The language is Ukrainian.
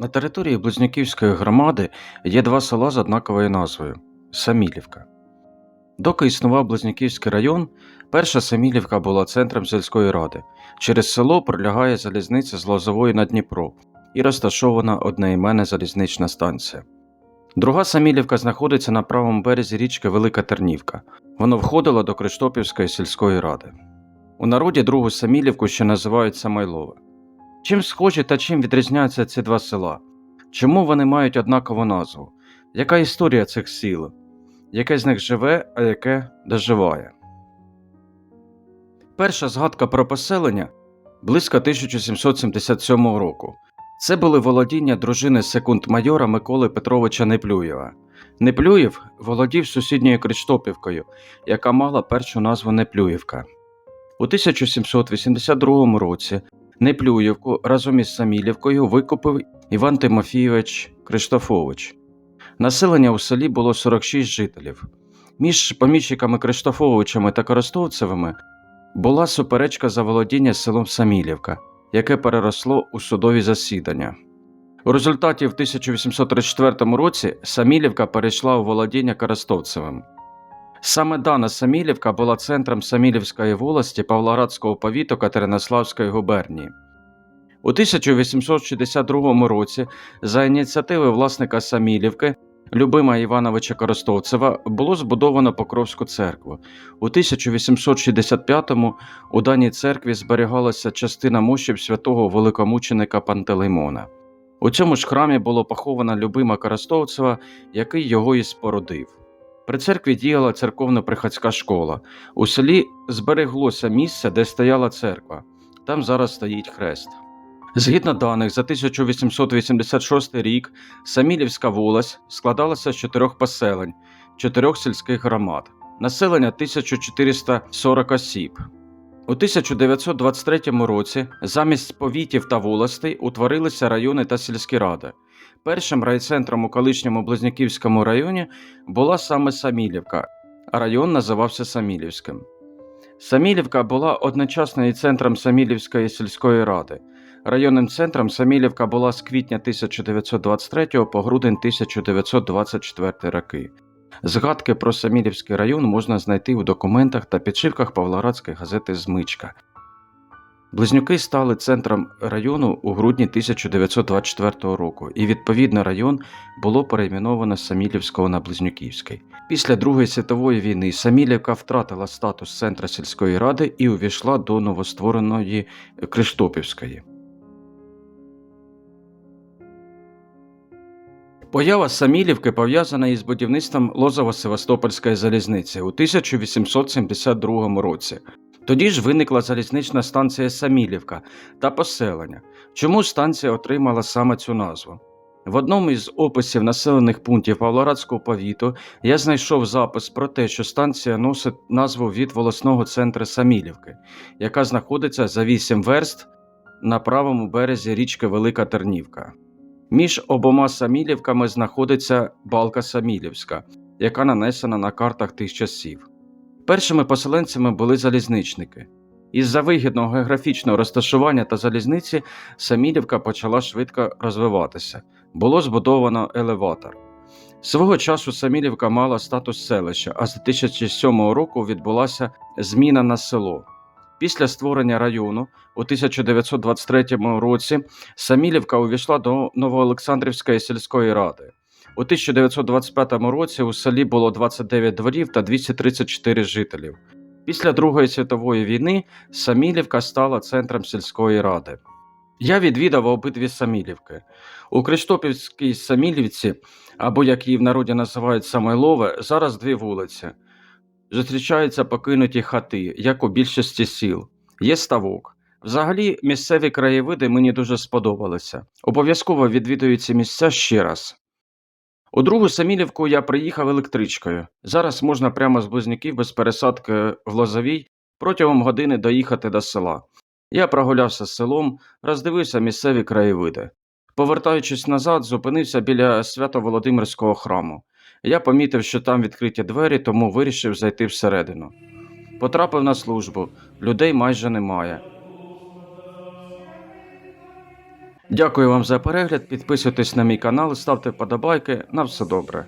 На території Близнюківської громади є два села з однаковою назвою Самілівка. Доки існував Близнюківський район, перша Самілівка була центром сільської ради. Через село пролягає залізниця з Лозової на Дніпро і розташована одноіменна залізнична станція. Друга Самілівка знаходиться на правому березі річки Велика Тернівка. Воно входило до Криштопівської сільської ради. У народі другу Самілівку ще називають Самойлове. Чим схожі та чим відрізняються ці два села? Чому вони мають однакову назву? Яка історія цих сіл? Яке з них живе, а яке доживає? Перша згадка про поселення близько 1777 року. Це були володіння дружини секунд-майора Миколи Петровича Неплюєва. Неплюєв володів сусідньою Криштопівкою, яка мала першу назву Неплюєвка. У 1782 році Неплюєвку разом із Самілівкою викупив Іван Тимофійович Криштофович. Населення у селі було 46 жителів. Між поміщиками Криштофовичами та Коростовцевими була суперечка за володіння селом Самілівка, яке переросло у судові засідання. У результаті в 1834 році Самілівка перейшла у володіння Коростовцевим. Саме дана Самілівка була центром Самілівської волості Павлоградського повіту Катеринославської губернії. У 1862 році за ініціативи власника Самілівки Любима Івановича Коростовцева було збудовано Покровську церкву. У 1865-му у даній церкві зберігалася частина мощів святого великомученика Пантелеймона. У цьому ж храмі було поховано Любима Коростовцева, який його і спорудив. При церкві діяла церковно-приходська школа. У селі збереглося місце, де стояла церква. Там зараз стоїть хрест. Згідно даних, за 1886 рік Самілівська волость складалася з чотирьох поселень, чотирьох сільських громад, населення 1440 осіб. У 1923 році замість повітів та волостей утворилися райони та сільські ради. Першим райцентром у колишньому Близнюківському районі була саме Самілівка, а район називався Самілівським. Самілівка була одночасно і центром Самілівської сільської ради. Районним центром Самілівка була з квітня 1923 по грудень 1924 роки. Згадки про Самілівський район можна знайти у документах та підшивках Павлоградської газети Змичка. Близнюки стали центром району у грудні 1924 року, і відповідно район було перейменовано з Самілівського на Близнюківський. Після Другої світової війни Самілівка втратила статус центра сільської ради і увійшла до новоствореної Криштопівської. Поява Самілівки пов'язана із будівництвом Лозово-Севастопольської залізниці у 1872 році. Тоді ж виникла залізнична станція Самілівка та поселення. Чому станція отримала саме цю назву? В одному із описів населених пунктів Павлоградського повіту я знайшов запис про те, що станція носить назву від волосного центру Самілівки, яка знаходиться за 8 верст на правому березі річки Велика Тернівка. Між обома Самілівками знаходиться балка Самілівська, яка нанесена на картах тих часів. Першими поселенцями були залізничники. Із-за вигідного географічного розташування та залізниці Самілівка почала швидко розвиватися. Було збудовано елеватор. Свого часу Самілівка мала статус селища, а з 2007 року відбулася зміна на село. Після створення району у 1923 році Самілівка увійшла до Новоолександрівської сільської ради. У 1925 році у селі було 29 дворів та 234 жителів. Після Другої світової війни Самілівка стала центром сільської ради. Я відвідав обидві Самілівки. У Криштопівській Самілівці, або як її в народі називають Самойлове, зараз дві вулиці. Зустрічаються покинуті хати, як у більшості сіл. Є ставок. Взагалі, місцеві краєвиди мені дуже сподобалися. Обов'язково відвідую ці місця ще раз. У другу Самілівку я приїхав електричкою. Зараз можна прямо з близнюків без пересадки в Лозовій протягом години доїхати до села. Я прогулявся з селом, роздивився місцеві краєвиди. Повертаючись назад, зупинився біля Свято-Володимирського храму. Я помітив, що там відкриті двері, тому вирішив зайти всередину. Потрапив на службу, людей майже немає. Дякую вам за перегляд. Підписуйтесь на мій канал, ставте вподобайки. На все добре.